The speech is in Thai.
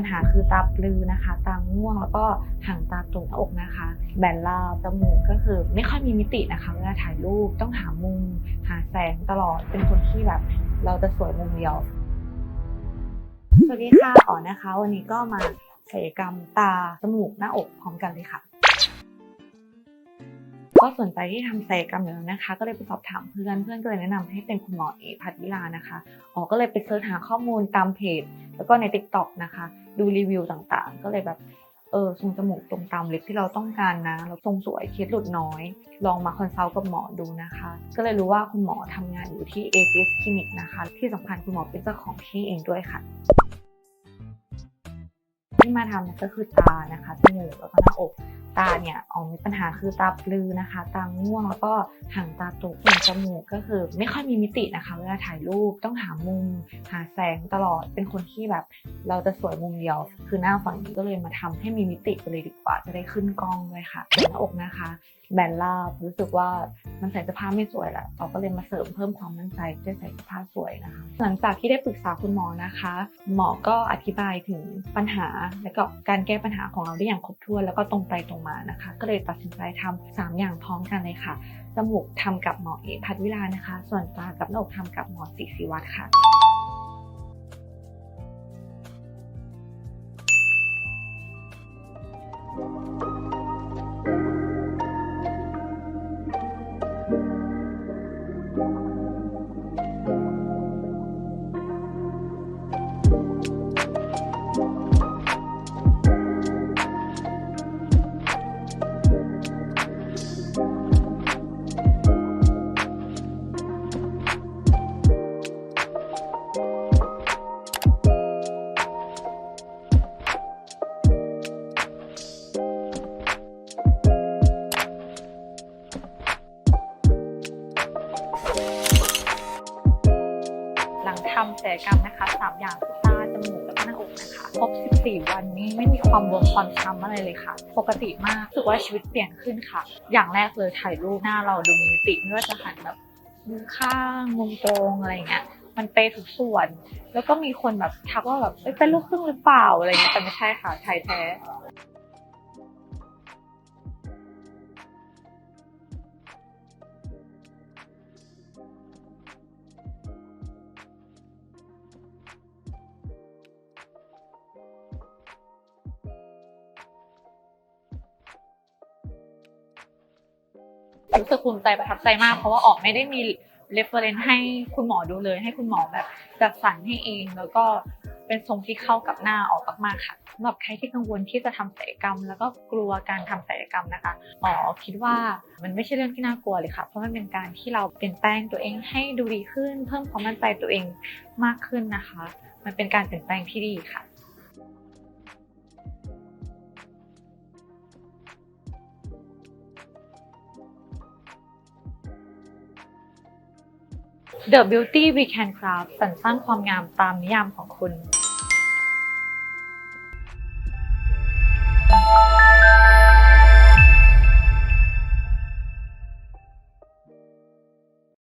ปัญหาคือตาปลือนะคะ ตาง่วงแล้วก็ห่างตาตรงหน้าอกนะคะ แบนราบจมูกก็คือไม่ค่อยมีมิตินะคะเวลาถ่ายรูปต้องหามุม หาแสงตลอดเป็นคนที่แบบ เราจะสวยมุมเดียว สวัสดีค่ะอ๋อนะคะ วันนี้ก็มาศัลยกรรมตาจมูกหน้าอกพร้อมกันเลยค่ะก็สนใจที่ทำศัลยกรรมอยู่แล้วนะคะ ก็เลยไปสอบถามเพื่อนเพื่อนก็เลยแนะนำให้เป็นคุณหมอเอพัทวิลานะคะอ๋อก็เลยไปเสิร์ชหาข้อมูลตามเพจ แล้วก็ใน t ิ k t o k นะคะ ดูรีวิวต่างๆ ก็เลยแบบเออทรงจมูกตรงตามลิปที่เราต้องการนะแล้วทรงสวยเคสหลุดน้อย ลองมาคอนซัลท์กับหมอดูนะคะ ก็เลยรู้ว่าคุณหมอทำงานอยู่ที่ a p s Clinic นะคะ ที่สำคัญคุณหมอเป็นเจ้าของที่เองด้วยค่ะ ที่มาทำเนี่ยก็คือตานะคะจมูกแล้วก็หน้าอกตาเนี่ยอ๋อมีปัญหาคือตาปลือนะคะ ตาง่วงแล้วก็ห่างตาตกส่วนจมูกก็คือ ไม่ค่อยมีมิตินะคะ เวลาถ่ายรูปต้องหามุม หาแสงตลอดเป็นคนที่แบบ เราจะสวยมุมเดียว คือหน้าฝั่งนี้ก็เลยมาทำให้มีมิติไปเลยดีกว่า จะได้ขึ้นกล้องด้วยค่ะหน้าอกนะคะแบนราบรู้สึกว่ามันใส่เสื้อผ้าไม่สวยละเราก็เลยมาเสริมเพิ่มความมั่นใจด้วยใส่เสื้อผ้าสวยนะคะ หลังจากที่ได้ปรึกษาคุณหมอนะคะ หมอก็อธิบายถึงปัญหาและก็การแก้ปัญหาของเราได้อย่างครบถ้วนแล้วก็ตรงไปตรงมานะคะ ก็เลยตัดสินใจทำสามอย่างพร้อมกันเลยค่ะจมูกทำกับหมอเอพัทวิลานะคะ ส่วนตากับหน้าอกทำกับหมอศิศิวัตรค่ะ ทำศัลยกรรมนะคะสามอย่างตาจมูกแล้วก็หน้าอกนะคะครบ 14 วันนี้ไม่มีความบวมความช้ำอะไรเลยค่ะ ปกติมากรู้สึกว่าชีวิตเปลี่ยนขึ้นค่ะ อย่างแรกเลยถ่ายรูปหน้าเราดูมีมิติไม่ว่าจะหันแบบมุมข้างมุมตรงอะไรเงี้ยมันเป๊ะทุกส่วน แล้วก็มีคนแบบทักว่าแบบเอ้ยเป็นลูกครึ่งหรือเปล่าอะไรเงี้ยแต่ไม่ใช่ค่ะไทยแท้ รู้สึกภูมิใจประทับใจมาก เพราะว่าออกไม่ได้มี reference ให้คุณหมอดูเลย ให้คุณหมอแบบจัดสรรให้เอง แล้วก็เป็นทรงที่เข้ากับหน้าออกมากๆค่ะสำหรับใครที่กังวลที่จะทำศัลยกรรม แล้วก็กลัวการทำศัลยกรรมนะคะหมอคิดว่ามันไม่ใช่เรื่องที่น่ากลัวเลยค่ะ เพราะมันเป็นการที่เราเปลี่ยนแปลงตัวเองให้ดูดีขึ้น เพิ่มความมั่นใจตัวเองมากขึ้นนะคะ มันเป็นการเปลี่ยนแปลงที่ดีค่ะ The Beauty We Can Craft สรรสร้างความงามตามนิยามของคุณ